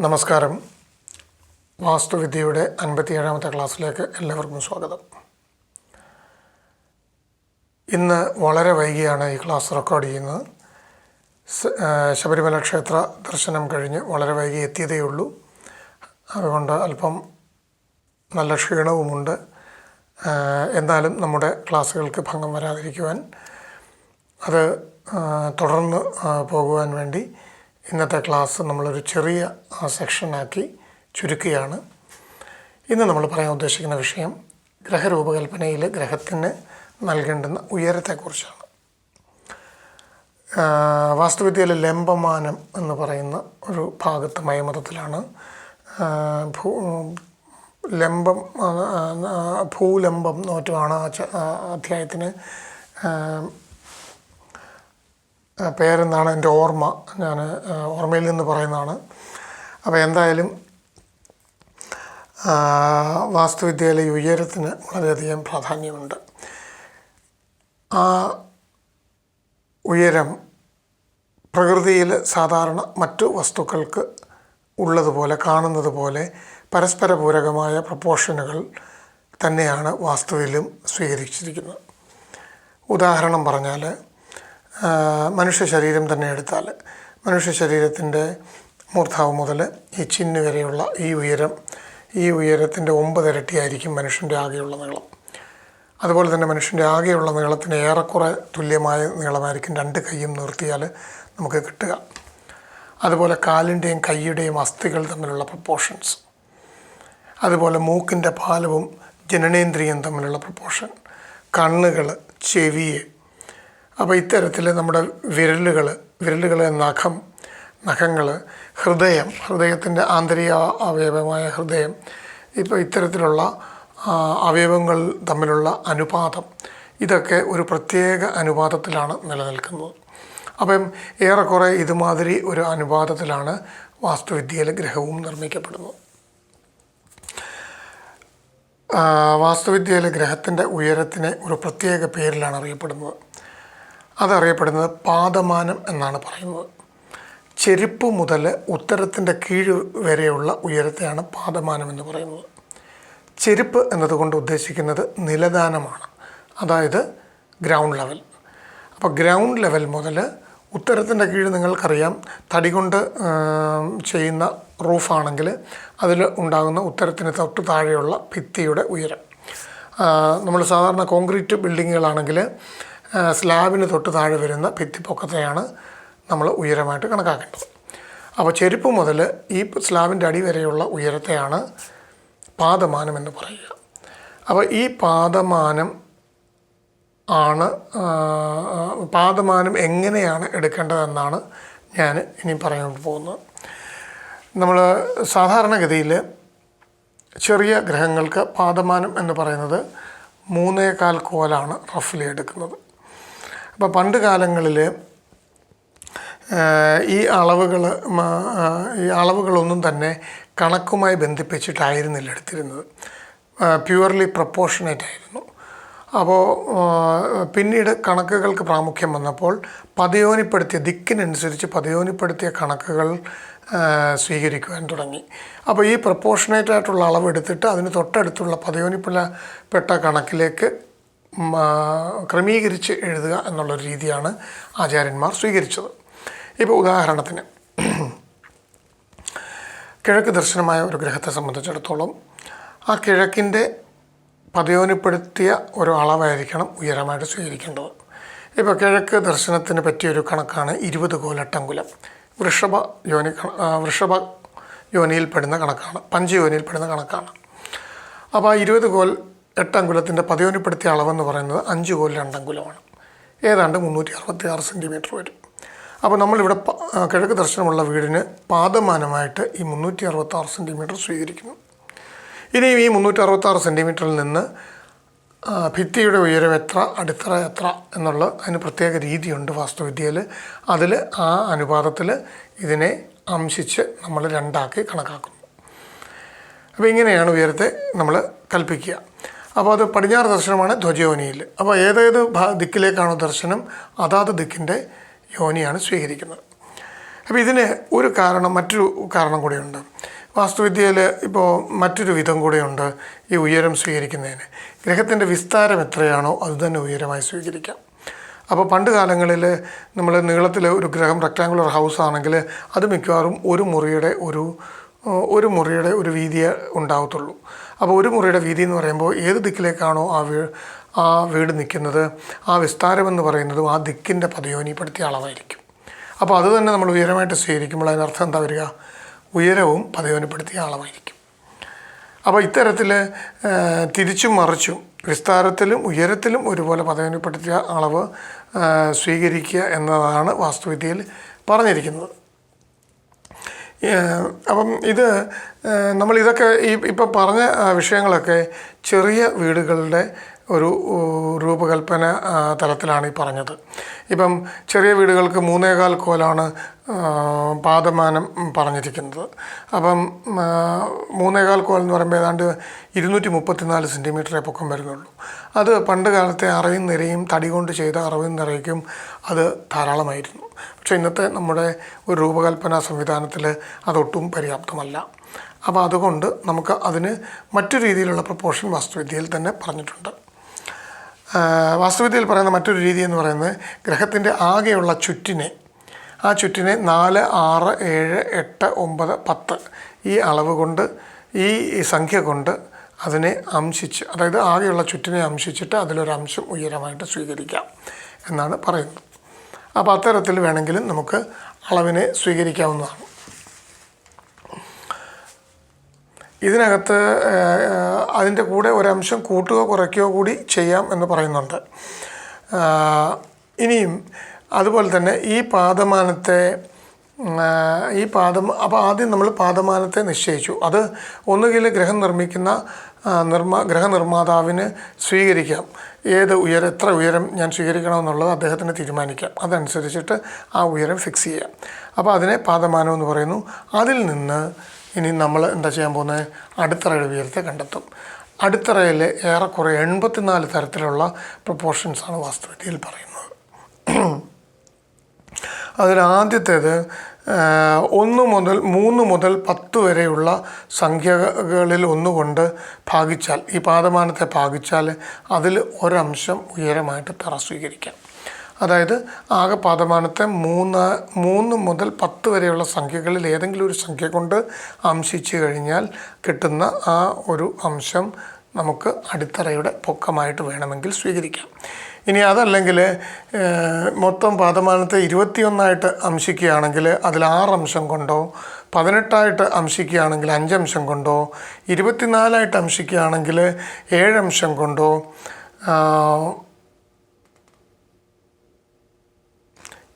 നമസ്കാരം. വാസ്തുവിദ്യയുടെ അൻപത്തിയേഴാമത്തെ ക്ലാസ്സിലേക്ക് എല്ലാവർക്കും സ്വാഗതം. ഇന്ന് വളരെ വൈകിയാണ് ഈ ക്ലാസ് റെക്കോർഡ് ചെയ്യുന്നത്. ശബരിമല ക്ഷേത്ര ദർശനം കഴിഞ്ഞ് വളരെ വൈകി എത്തിയതേ ഉള്ളൂ. അതുകൊണ്ട് അല്പം നല്ല ക്ഷീണവുമുണ്ട്. എന്നാലും നമ്മുടെ ക്ലാസ്സുകൾക്ക് ഭംഗം വരാതിരിക്കുവാൻ അത് തുടർന്ന് പോകുവാൻ വേണ്ടി ഇന്നത്തെ ക്ലാസ് നമ്മളൊരു ചെറിയ സെക്ഷനാക്കി ചുരുക്കുകയാണ്. ഇന്ന് നമ്മൾ പറയാൻ ഉദ്ദേശിക്കുന്ന വിഷയം ഗ്രഹരൂപകൽപ്പനയിൽ ഗ്രഹത്തിന് നൽകേണ്ടുന്ന ഉയരത്തെക്കുറിച്ചാണ്. വാസ്തുവിദ്യയിലെ ലംബമാനം എന്ന് പറയുന്ന ഒരു ഭാഗത്ത് മയമതത്തിലാണ്. ഭൂ ലംബം ഭൂലംബം നോറ്റുമാണ് ആ അധ്യായത്തിന് പേരെന്നാണ് എന്റെ ഓർമ്മ. ഞാൻ ഓർമ്മയിൽ നിന്ന് പറയുന്നതാണ്. അപ്പോൾ എന്തായാലും വാസ്തുവിദ്യയിലെ ഉയരത്തിന് വളരെയധികം പ്രാധാന്യമുണ്ട്. ആ ഉയരം പ്രകൃതിയിൽ സാധാരണ മറ്റു വസ്തുക്കൾക്ക് ഉള്ളതുപോലെ കാണുന്നത് പോലെ പരസ്പര പൂരകമായ പ്രപ്പോർഷനുകൾ തന്നെയാണ് വാസ്തുവിലും സ്വീകരിച്ചിരിക്കുന്നത്. ഉദാഹരണം പറഞ്ഞാൽ മനുഷ്യ ശരീരം തന്നെ എടുത്താൽ മനുഷ്യ ശരീരത്തിന്റെ മൂർധാവ് മുതൽ ഈ ചിന്ന് വരെയുള്ള ഈ ഉയരം ഈ ഉയരത്തിന്റെ ഒമ്പത് ഇരട്ടിയായിരിക്കും മനുഷ്യന്റെ ആകെയുള്ള നീളം. അതുപോലെ തന്നെ മനുഷ്യന്റെ ആകെയുള്ള നീളത്തിന് ഏറെക്കുറെ തുല്യമായ നീളമായിരിക്കും രണ്ട് കൈയും നിർത്തിയാൽ നമുക്ക് കിട്ടുക. അതുപോലെ കാലിന്റെയും കൈയുടെയും അസ്ഥികൾ തമ്മിലുള്ള പ്രപ്പോർഷൻസ് അതുപോലെ മൂക്കിന്റെ പാലവും ജനനേന്ദ്രിയം തമ്മിലുള്ള പ്രപ്പോർഷൻ കണ്ണുകൾ ചെവി അപ്പോൾ ഇത്തരത്തിൽ നമ്മുടെ വിരലുകൾ വിരലുകൾ നഖം നഖങ്ങൾ ഹൃദയം ഹൃദയത്തിന്റെ ആന്തരിക അവയവമായ ഹൃദയം ഇപ്പോൾ ഇത്തരത്തിലുള്ള അവയവങ്ങൾ തമ്മിലുള്ള അനുപാതം ഇതൊക്കെ ഒരു പ്രത്യേക അനുപാതത്തിലാണ് നിലനിൽക്കുന്നത്. അപ്പം ഏറെക്കുറെ ഇതുമാതിരി ഒരു അനുപാതത്തിലാണ് വാസ്തുവിദ്യയിൽ ഗ്രഹവും നിർമ്മിക്കപ്പെടുന്നത്. വാസ്തുവിദ്യയിലെ ഗ്രഹത്തിന്റെ ഉയരത്തിനെ ഒരു പ്രത്യേക പേരിലാണ് അറിയപ്പെടുന്നത്. അതറിയപ്പെടുന്നത് പാദമാനം എന്നാണ് പറയുന്നത്. ചെരുപ്പ് മുതൽ ഉത്തരത്തിന്റെ കീഴ് വരെയുള്ള ഉയരത്തെയാണ് പാദമാനം എന്ന് പറയുന്നത്. ചെരുപ്പ് എന്നതുകൊണ്ട് ഉദ്ദേശിക്കുന്നത് നിലദാനമാണ്. അതായത് ഗ്രൗണ്ട് ലെവൽ. അപ്പോൾ ഗ്രൗണ്ട് ലെവൽ മുതൽ ഉത്തരത്തിന്റെ കീഴ് നിങ്ങൾക്കറിയാം. തടി കൊണ്ട് ചെയ്യുന്ന റൂഫാണെങ്കിൽ അതിൽ ഉണ്ടാകുന്ന ഉത്തരത്തിന് തൊട്ട് താഴെയുള്ള ഭിത്തിയുടെ ഉയരം. നമ്മൾ സാധാരണ കോൺക്രീറ്റ് ബിൽഡിങ്ങുകളാണെങ്കിൽ സ്ലാബിന് തൊട്ട് താഴെ വരുന്ന ഭിത്തിപ്പൊക്കത്തെയാണ് നമ്മൾ ഉയരമായിട്ട് കണക്കാക്കേണ്ടത്. അപ്പോൾ ചെരുപ്പ് മുതൽ ഈ സ്ലാബിന്റെ അടി വരെയുള്ള ഉയരത്തെയാണ് പാദമാനം എന്ന് പറയുക. അപ്പോൾ ഈ പാദമാനം ആണ് പാദമാനം എങ്ങനെയാണ് എടുക്കേണ്ടതെന്നാണ് ഞാൻ ഇനി പറയാൻ പോകുന്നത്. നമ്മൾ സാധാരണഗതിയിൽ ചെറിയ ഗ്രഹങ്ങൾക്ക് പാദമാനം എന്ന് പറയുന്നത് മൂന്നേകാൽ കോലാണ് റഫ്ലി എടുക്കുന്നത്. അപ്പോൾ പണ്ട് കാലങ്ങളിൽ ഈ അളവുകൾ ഈ അളവുകളൊന്നും തന്നെ കണക്കുമായി ബന്ധിപ്പിച്ചിട്ടായിരുന്നില്ല എടുത്തിരുന്നത്. പ്യുവർലി പ്രപ്പോർഷനേറ്റ് ആയിരുന്നു. അപ്പോൾ പിന്നീട് കണക്കുകൾക്ക് പ്രാമുഖ്യം വന്നപ്പോൾ പതയോനിപ്പെടുത്തിയ ദിക്കിനനുസരിച്ച് പതയോനിപ്പെടുത്തിയ കണക്കുകൾ സ്വീകരിക്കുവാൻ തുടങ്ങി. അപ്പോൾ ഈ പ്രപ്പോർഷനേറ്റ് ആയിട്ടുള്ള അളവ് എടുത്തിട്ട് അതിന് തൊട്ടടുത്തുള്ള പതയോനിപ്പെട്ട കണക്കിലേക്ക് ക്രമീകരിച്ച് എഴുതുക എന്നുള്ള രീതിയാണ് ആചാര്യന്മാർ സ്വീകരിച്ചത്. ഇപ്പോൾ ഉദാഹരണത്തിന് കിഴക്ക് ദർശനമായ ഒരു ഗ്രഹത്തെ സംബന്ധിച്ചിടത്തോളം ആ കിഴക്കിന്റെ പതയോനിപ്പെടുത്തിയ ഒരു അളവായിരിക്കണം ഉയരമായിട്ട് സ്വീകരിക്കേണ്ടത്. ഇപ്പോൾ കിഴക്ക് ദർശനത്തിന് പറ്റിയൊരു കണക്കാണ് ഇരുപത് കോലട്ടങ്കുലം. വൃഷഭ യോനി വൃഷഭ യോനിയിൽപ്പെടുന്ന കണക്കാണ് പഞ്ചയോനിയിൽപ്പെടുന്ന കണക്കാണ്. അപ്പോൾ ആ ഇരുപത് കോൽ എട്ടങ്കുലത്തിന്റെ പതയോനിപ്പെടുത്തിയ അളവെന്ന് പറയുന്നത് അഞ്ച് കോൽ രണ്ടങ്കുലമാണ് ഏതാണ്ട് മുന്നൂറ്റി അറുപത്തി ആറ് സെന്റിമീറ്റർ വരും. അപ്പോൾ നമ്മളിവിടെ കിഴക്ക് ദർശനമുള്ള വീടിന് പാദമാനമായിട്ട് ഈ മുന്നൂറ്റി അറുപത്തി ആറ് സെന്റിമീറ്റർ സ്വീകരിക്കുന്നു. ഇനിയും ഈ മുന്നൂറ്റി അറുപത്തി ആറ് സെന്റിമീറ്ററിൽ നിന്ന് ഭിത്തിയുടെ ഉയരം എത്ര അടിത്തറ എത്ര എന്നുള്ള അതിന് പ്രത്യേക രീതിയുണ്ട് വാസ്തുവിദ്യയിൽ. അതിൽ ആ അനുപാതത്തിൽ ഇതിനെ അംശിച്ച് നമ്മൾ രണ്ടാക്കി കണക്കാക്കുന്നു. അപ്പോൾ ഇങ്ങനെയാണ് ഉയരത്തെ നമ്മൾ കൽപ്പിക്കുക. അപ്പോൾ അത് പടിഞ്ഞാറ് ദർശനമാണ് ധ്വജയോനിയിൽ. അപ്പോൾ ഏതേത് ദിക്കിലേക്കാണോ ദർശനം അതാത് ദിക്കിന്റെ യോനിയാണ് സ്വീകരിക്കുന്നത്. അപ്പോൾ ഇതിന് ഒരു കാരണം മറ്റൊരു കാരണം കൂടിയുണ്ട്. വാസ്തുവിദ്യയിൽ ഇപ്പോൾ മറ്റൊരു വിധം കൂടെയുണ്ട് ഈ ഉയരം സ്വീകരിക്കുന്നതിന്. ഗ്രഹത്തിന്റെ വിസ്താരം എത്രയാണോ അത് തന്നെ ഉയരമായി സ്വീകരിക്കാം. അപ്പോൾ പണ്ട് കാലങ്ങളിൽ നമ്മൾ നീളത്തിൽ ഒരു ഗ്രഹം റെക്റ്റാങ്കുലർ ഹൗസ് ആണെങ്കിൽ അത് മിക്കവാറും ഒരു മുറിയുടെ ഒരു ഒരു മുറിയുടെ ഒരു വീതിയെ ഉണ്ടാവത്തുള്ളൂ അപ്പോൾ ഒരു മുറിയുടെ വീതി എന്ന് പറയുമ്പോൾ ഏത് ദിക്കിലേക്കാണോ ആ വീ ആ വീട് നിൽക്കുന്നത് ആ വിസ്താരം എന്ന് പറയുന്നതും ആ ദിക്കിന്റെ പതയോനിപ്പെടുത്തിയ അളവായിരിക്കും. അപ്പോൾ അത് തന്നെ നമ്മൾ ഉയരമായിട്ട് സ്വീകരിക്കുമ്പോൾ അതിനർത്ഥം എന്താ വരിക? ഉയരവും പതയോനിപ്പെടുത്തിയ അളവായിരിക്കും. അപ്പോൾ ഇത്തരത്തിൽ തിരിച്ചും മറിച്ചും വിസ്താരത്തിലും ഉയരത്തിലും ഒരുപോലെ പതയോനിപ്പെടുത്തിയ അളവ് സ്വീകരിക്കുക എന്നതാണ് വാസ്തുവിദ്യയിൽ പറഞ്ഞിരിക്കുന്നത്. അപ്പം ഇത് നമ്മൾ ഇതൊക്കെ ഈ ഇപ്പം പറഞ്ഞ വിഷയങ്ങളൊക്കെ ചെറിയ വീടുകളുടെ ഒരു രൂപകൽപ്പന തലത്തിലാണ് ഈ പറഞ്ഞത്. ഇപ്പം ചെറിയ വീടുകൾക്ക് മൂന്നേകാൽ കോലാണ് പാദമാനം പറഞ്ഞിരിക്കുന്നത്. അപ്പം മൂന്നേകാൽ കോൽ എന്ന് പറയുമ്പോൾ ഏതാണ്ട് ഇരുന്നൂറ്റി മുപ്പത്തിനാല് സെന്റിമീറ്ററെ പൊക്കം വരുന്നുള്ളൂ. അത് പണ്ട് കാലത്തെ അറയും നിരയും തടി കൊണ്ട് ചെയ്ത അറവും നിറയ്ക്കും അത് ധാരാളമായിരുന്നു. പക്ഷേ ഇന്നത്തെ നമ്മുടെ ഒരു രൂപകൽപ്പന സംവിധാനത്തിൽ അതൊട്ടും പര്യാപ്തമല്ല. അപ്പോൾ അതുകൊണ്ട് നമുക്ക് അതിന് മറ്റു രീതിയിലുള്ള പ്രപ്പോർഷൻ വാസ്തുവിദ്യയിൽ തന്നെ പറഞ്ഞിട്ടുണ്ട്. വാസ്തുവിദ്യയിൽ പറയുന്ന മറ്റൊരു രീതി എന്ന് പറയുന്നത് ഗ്രഹത്തിന്റെ ആകെയുള്ള ചുറ്റിനെ ആ ചുറ്റിനെ നാല് ആറ് ഏഴ് എട്ട് ഒമ്പത് പത്ത് ഈ അളവ് കൊണ്ട് ഈ സംഖ്യ കൊണ്ട് അതിനെ അംശിച്ച് അതായത് ആകെയുള്ള ചുറ്റിനെ അംശിച്ചിട്ട് അതിലൊരു അംശം ഉയരമായിട്ട് സ്വീകരിക്കാം എന്നാണ് പറയുന്നത്. അപ്പോൾ അത്തരത്തിൽ വേണമെങ്കിലും നമുക്ക് അളവിനെ സ്വീകരിക്കാവുന്നതാണ്. ഇതിനകത്ത് അതിന്റെ കൂടെ ഒരംശം കൂട്ടുകയോ കുറയ്ക്കുകയോ കൂടി ചെയ്യാം എന്ന് പറയുന്നുണ്ട്. ഇനിയും അതുപോലെ തന്നെ ഈ പാദമാനത്തെ ഈ പാദം അപ്പോൾ ആദ്യം നമ്മൾ പാദമാനത്തെ നിശ്ചയിച്ചു. അത് ഒന്നുകിൽ ഗ്രഹം നിർമ്മിക്കുന്ന നിർമ്മാ ഗ്രഹനിർമ്മാതാവിന് സ്വീകരിക്കാം. ഏത് ഉയരം എത്ര ഉയരം ഞാൻ സ്വീകരിക്കണമെന്നുള്ളത് അദ്ദേഹത്തിന് തീരുമാനിക്കാം. അതനുസരിച്ചിട്ട് ആ ഉയരം ഫിക്സ് ചെയ്യാം. അപ്പോൾ അതിനെ പാദമാനം എന്ന് പറയുന്നു. അതിൽ നിന്ന് ഇനി നമ്മൾ എന്താ ചെയ്യാൻ പോകുന്നത്? അടിത്തറയുടെ ഉയരത്തെ കണ്ടെത്തും. അടിത്തറയിൽ ഏറെക്കുറെ എൺപത്തിനാല് തരത്തിലുള്ള പ്രപ്പോർഷൻസാണ് വാസ്തുവിദ്യയിൽ പറയുന്നത്. ആഹ്, ഒന്ന് മുതൽ മൂന്ന് മുതൽ പത്ത് വരെയുള്ള സംഖ്യകളിൽ ഒന്നുകൊണ്ട് ഭാഗിച്ചാൽ ഈ പാദമാനത്തെ ഭാഗിച്ചാൽ അതിൽ ഒരംശം ഉയരമായിട്ട് തറ സ്വീകരിക്കാം. അതായത് ആകെ പാദമാനത്തെ മൂന്ന് മൂന്ന് മുതൽ പത്ത് വരെയുള്ള സംഖ്യകളിൽ ഏതെങ്കിലും ഒരു സംഖ്യ കൊണ്ട് അംശിച്ചു കഴിഞ്ഞാൽ കിട്ടുന്ന ആ ഒരു അംശം നമുക്ക് അടിത്തറയുടെ പൊക്കമായിട്ട് വേണമെങ്കിൽ സ്വീകരിക്കാം. ഇനി അതല്ലെങ്കിൽ മൊത്തം പാദമാനത്തെ ഇരുപത്തിയൊന്നായിട്ട് അംശിക്കുകയാണെങ്കിൽ അതിൽ ആറംശം കൊണ്ടോ പതിനെട്ടായിട്ട് അംശിക്കുകയാണെങ്കിൽ അഞ്ചംശം കൊണ്ടോ ഇരുപത്തിനാലായിട്ട് അംശിക്കുകയാണെങ്കിൽ ഏഴംശം കൊണ്ടോ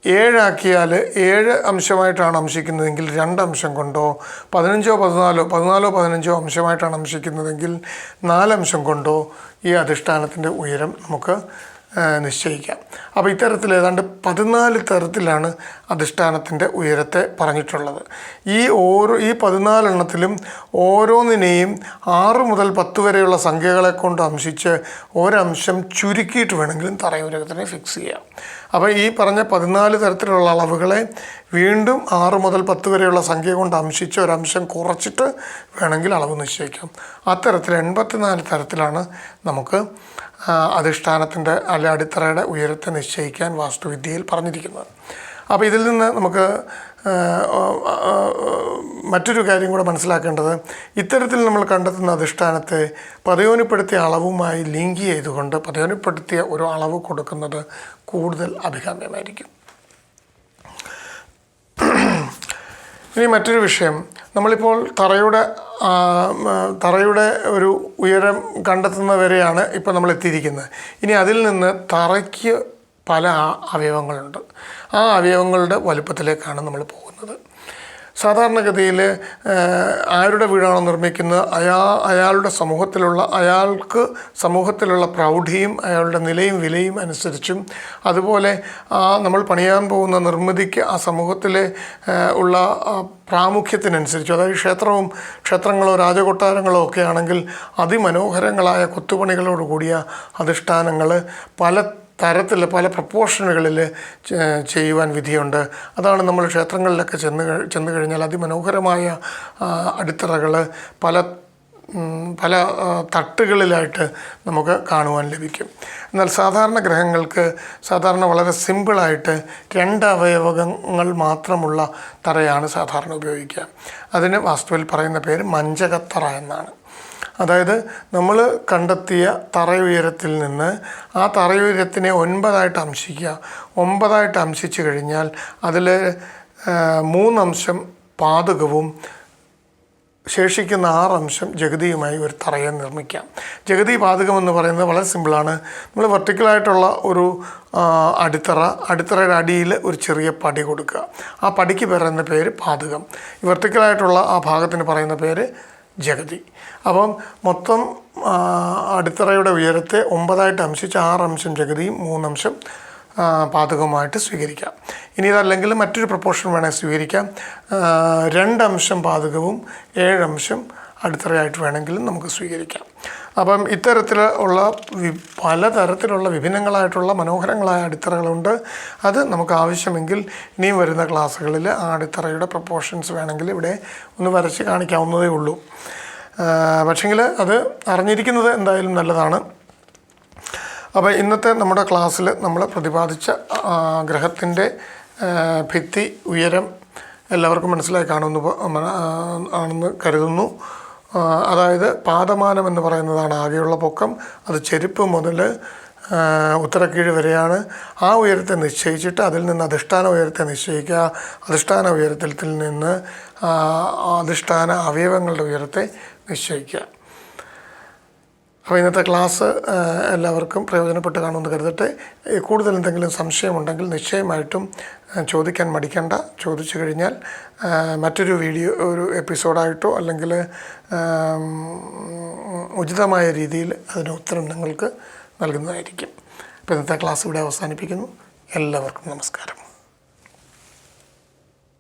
ഏഴാക്കിയാൽ ഏഴ് അംശമായിട്ടാണ് അംശിക്കുന്നതെങ്കിൽ രണ്ട് അംശം കൊണ്ടോ പതിനഞ്ചോ പതിനാലോ പതിനാലോ പതിനഞ്ചോ അംശമായിട്ടാണ് അംശിക്കുന്നതെങ്കിൽ നാലംശം കൊണ്ടോ ഈ അധിഷ്ഠാനത്തിന്റെ ഉയരം നമുക്ക് നിശ്ചയിക്കാം. അപ്പോൾ ഇത്തരത്തിൽ ഏതാണ്ട് പതിനാല് തരത്തിലാണ് അധിഷ്ഠാനത്തിന്റെ ഉയരത്തെ പറഞ്ഞിട്ടുള്ളത്. ഈ ഓരോ ഈ പതിനാലെണ്ണത്തിലും ഓരോന്നിനെയും ആറ് മുതൽ പത്ത് വരെയുള്ള സംഖ്യകളെ കൊണ്ട് അംശിച്ച് ഒരംശം ചുരുക്കിയിട്ട് വേണമെങ്കിലും തറയുരകത്തിനെ ഫിക്സ് ചെയ്യാം. അപ്പോൾ ഈ പറഞ്ഞ പതിനാല് തരത്തിലുള്ള അളവുകളെ വീണ്ടും ആറ് മുതൽ പത്ത് വരെയുള്ള സംഖ്യ കൊണ്ട് അംശിച്ച് ഒരംശം കുറച്ചിട്ട് വേണമെങ്കിൽ അളവ് നിശ്ചയിക്കാം. അത്തരത്തിൽ എൺപത്തിനാല് തരത്തിലാണ് നമുക്ക് അധിഷ്ഠാനത്തിന്റെ അല്ല അടിത്തറയുടെ ഉയരത്തെ നിശ്ചയിക്കാൻ വാസ്തുവിദ്യയിൽ പറഞ്ഞിരിക്കുന്നത്. അപ്പോൾ ഇതിൽ നിന്ന് നമുക്ക് മറ്റൊരു കാര്യം കൂടെ മനസ്സിലാക്കേണ്ടത് ഇത്തരത്തിൽ നമ്മൾ കണ്ടെത്തുന്ന അധിഷ്ഠാനത്തെ പതയോനിപ്പെടുത്തിയ അളവുമായി ലിങ്ക് ചെയ്തുകൊണ്ട് പതയോനിപ്പെടുത്തിയ ഒരു അളവ് കൊടുക്കുന്നത് കൂടുതൽ അഭികാമ്യമായിരിക്കും. ഇനി മറ്റൊരു വിഷയം നമ്മളിപ്പോൾ തറയുടെ തറയുടെ ഒരു ഉയരം കണ്ടെത്തുന്നവരെയാണ് ഇപ്പോൾ നമ്മൾ എത്തിയിരിക്കുന്നത്. ഇനി അതിൽ നിന്ന് തറയ്ക്ക് പല അവയവങ്ങളുണ്ട്. ആ അവയവങ്ങളുടെ വലുപ്പത്തിലേക്കാണ് നമ്മൾ പോകുന്നത്. സാധാരണഗതിയിൽ ആരുടെ വീടാണോ നിർമ്മിക്കുന്നത്? അയാ അയാളുടെ സമൂഹത്തിലുള്ള അയാൾക്ക് സമൂഹത്തിലുള്ള പ്രൗഢിയും അയാളുടെ നിലയും വിലയും അനുസരിച്ചും അതുപോലെ ആ നമ്മൾ പണിയാൻ പോകുന്ന നിർമ്മിതിക്ക് ആ സമൂഹത്തിലെ ഉള്ള പ്രാമുഖ്യത്തിനനുസരിച്ച് അതായത് ക്ഷേത്രവും ക്ഷേത്രങ്ങളോ രാജകൊട്ടാരങ്ങളോ ഒക്കെ ആണെങ്കിൽ അതിമനോഹരങ്ങളായ കൊത്തുപണികളോട് കൂടിയ അധിഷ്ഠാനങ്ങൾ പല തരത്തിൽ പല പ്രപ്പോർഷനുകളിൽ ചെയ്യുവാൻ വിധിയുണ്ട്. അതാണ് നമ്മൾ ക്ഷേത്രങ്ങളിലൊക്കെ ചെന്ന് ചെന്ന് കഴിഞ്ഞാൽ അതിമനോഹരമായ അടിത്തറകൾ പല പല തട്ടുകളിലായിട്ട് നമുക്ക് കാണുവാൻ ലഭിക്കും. എന്നാൽ സാധാരണ ഗ്രഹങ്ങൾക്ക് സാധാരണ വളരെ സിമ്പിളായിട്ട് രണ്ട് അവയവങ്ങൾ മാത്രമുള്ള തറയാണ് സാധാരണ ഉപയോഗിക്കുക. അതിന് വാസ്തുവിൽ പറയുന്ന പേര് മഞ്ചകത്തറ എന്നാണ്. അതായത് നമ്മൾ കണ്ടെത്തിയ തറയുയരത്തിൽ നിന്ന് ആ തറയുയരത്തിനെ ഒൻപതായിട്ട് അംശിക്കുക. ഒമ്പതായിട്ട് അംശിച്ചു കഴിഞ്ഞാൽ അതിൽ മൂന്നംശം പാതകവും ശേഷിക്കുന്ന ആറംശം ജഗതിയുമായി ഒരു തറയെ നിർമ്മിക്കാം. ജഗതി പാതകം എന്ന് പറയുന്നത് വളരെ സിമ്പിളാണ്. നമ്മൾ വെർട്ടിക്കലായിട്ടുള്ള ഒരു അടിത്തറ അടിത്തറയുടെ അടിയിൽ ഒരു ചെറിയ പടി കൊടുക്കുക. ആ പടിക്ക് പറയുന്ന പേര് പാതകം. വെർട്ടിക്കലായിട്ടുള്ള ആ ഭാഗത്തിന് പറയുന്ന പേര് ജഗതി. അപ്പം മൊത്തം അടിത്തറയുടെ ഉയരത്തെ ഒമ്പതായിട്ട് അംശിച്ച് ആറംശം ജഗതിയും മൂന്നംശം പാതകവുമായിട്ട് സ്വീകരിക്കാം. ഇനി ഇതല്ലെങ്കിൽ മറ്റൊരു പ്രപ്പോർഷൻ വേണമെങ്കിൽ സ്വീകരിക്കാം. രണ്ടംശം പാതകവും ഏഴംശം അടിത്തറയായിട്ട് വേണമെങ്കിലും നമുക്ക് സ്വീകരിക്കാം. അപ്പം ഇത്തരത്തിൽ ഉള്ള പലതരത്തിലുള്ള വിഭിന്നങ്ങളായിട്ടുള്ള മനോഹരങ്ങളായ അടിത്തറകളുണ്ട്. അത് നമുക്ക് ആവശ്യമെങ്കിൽ ഇനിയും വരുന്ന ക്ലാസ്സുകളിൽ ആ അടിത്തറയുടെ പ്രപ്പോർഷൻസ് വേണമെങ്കിൽ ഇവിടെ ഒന്ന് വരച്ച് കാണിക്കാവുന്നതേ ഉള്ളൂ. പക്ഷെങ്കിൽ അത് അറിഞ്ഞിരിക്കുന്നത് എന്തായാലും നല്ലതാണ്. അപ്പോൾ ഇന്നത്തെ നമ്മുടെ ക്ലാസ്സിൽ നമ്മൾ പ്രതിപാദിച്ച ഗ്രഹത്തിന്റെ ഭിത്തി ഉയരം എല്ലാവർക്കും മനസ്സിലായി ആ, ആണെന്ന് കരുതുന്നു. അതായത് പാദമാനം എന്ന് പറയുന്നതാണ് ആകെയുള്ള പൊക്കം. അത് ചെരുപ്പ് മുതൽ ഉത്തരക്കീഴ് വരെയാണ്. ആ ഉയരത്തെ നിശ്ചയിച്ചിട്ട് അതിൽ നിന്ന് അധിഷ്ഠാന ഉയരത്തെ നിശ്ചയിക്കുക. അധിഷ്ഠാന ഉയരത്തിൽ നിന്ന് അധിഷ്ഠാന അവയവങ്ങളുടെ ഉയരത്തെ നിശ്ചയിക്കുക. അപ്പോൾ ഇന്നത്തെ ക്ലാസ് എല്ലാവർക്കും പ്രയോജനപ്പെട്ട് കാണുമെന്ന് കരുതട്ടെ. കൂടുതൽ എന്തെങ്കിലും സംശയമുണ്ടെങ്കിൽ നിശ്ചയമായിട്ടും ചോദിക്കാൻ മടിക്കണ്ട. ചോദിച്ചു കഴിഞ്ഞാൽ മറ്റൊരു വീഡിയോ ഒരു എപ്പിസോഡായിട്ടോ അല്ലെങ്കിൽ ഉചിതമായ രീതിയിൽ അതിന് ഉത്തരം നിങ്ങൾക്ക് നൽകുന്നതായിരിക്കും. അപ്പോൾ ഇന്നത്തെ ക്ലാസ് ഇവിടെ അവസാനിപ്പിക്കുന്നു. എല്ലാവർക്കും നമസ്കാരം.